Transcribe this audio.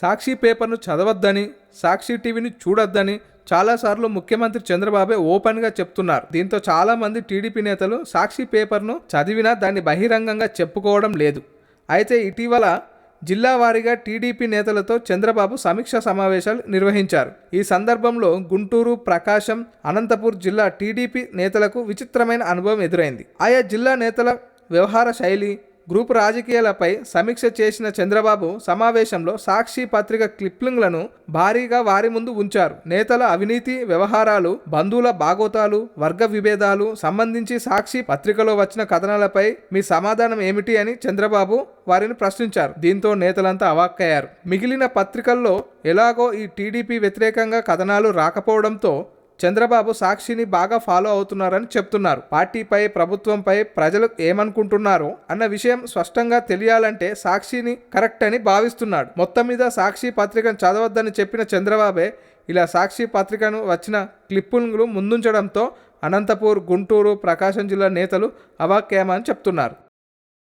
సాక్షి పేపర్ను చదవద్దని సాక్షి టీవీని చూడొద్దని చాలాసార్లు ముఖ్యమంత్రి చంద్రబాబే ఓపెన్గా చెప్తున్నారు. దీంతో చాలామంది టీడీపీ నేతలు సాక్షి పేపర్ను చదివినా దాన్ని బహిరంగంగా చెప్పుకోవడం లేదు. అయితే ఇటీవల జిల్లా వారీగా టీడీపీ నేతలతో చంద్రబాబు సమీక్ష సమావేశాలు నిర్వహించారు. ఈ సందర్భంలో గుంటూరు ప్రకాశం అనంతపూర్ జిల్లా టీడీపీ నేతలకు విచిత్రమైన అనుభవం ఎదురైంది. ఆయా జిల్లా నేతల వ్యవహార శైలి గ్రూపు రాజకీయాలపై సమీక్ష చేసిన చంద్రబాబు సమావేశంలో సాక్షి పత్రిక క్లిప్లింగ్లను భారీగా వారి ముందు ఉంచారు. నేతల అవినీతి వ్యవహారాలు బంధువుల బాగోతాలు వర్గ విభేదాలు సంబంధించి సాక్షి పత్రికలో వచ్చిన కథనాలపై మీ సమాధానం ఏమిటి అని చంద్రబాబు వారిని ప్రశ్నించారు. దీంతో నేతలంతా అవాక్కయ్యారు. మిగిలిన పత్రికల్లో ఎలాగో ఈ టీడీపీ వ్యతిరేకంగా కథనాలు రాకపోవడంతో చంద్రబాబు సాక్షిని బాగా ఫాలో అవుతున్నారని చెప్తున్నారు. పార్టీపై ప్రభుత్వంపై ప్రజలు ఏమనుకుంటున్నారో అన్న విషయం స్పష్టంగా తెలియాలంటే సాక్షిని కరెక్ట్ అని భావిస్తున్నాడు. మొత్తం మీద సాక్షి పత్రికను చదవద్దని చెప్పిన చంద్రబాబే ఇలా సాక్షి పత్రికను వచ్చిన క్లిప్పులు ముందుంచడంతో అనంతపూర్ గుంటూరు ప్రకాశం జిల్లా నేతలు అవాక్యామని చెప్తున్నారు.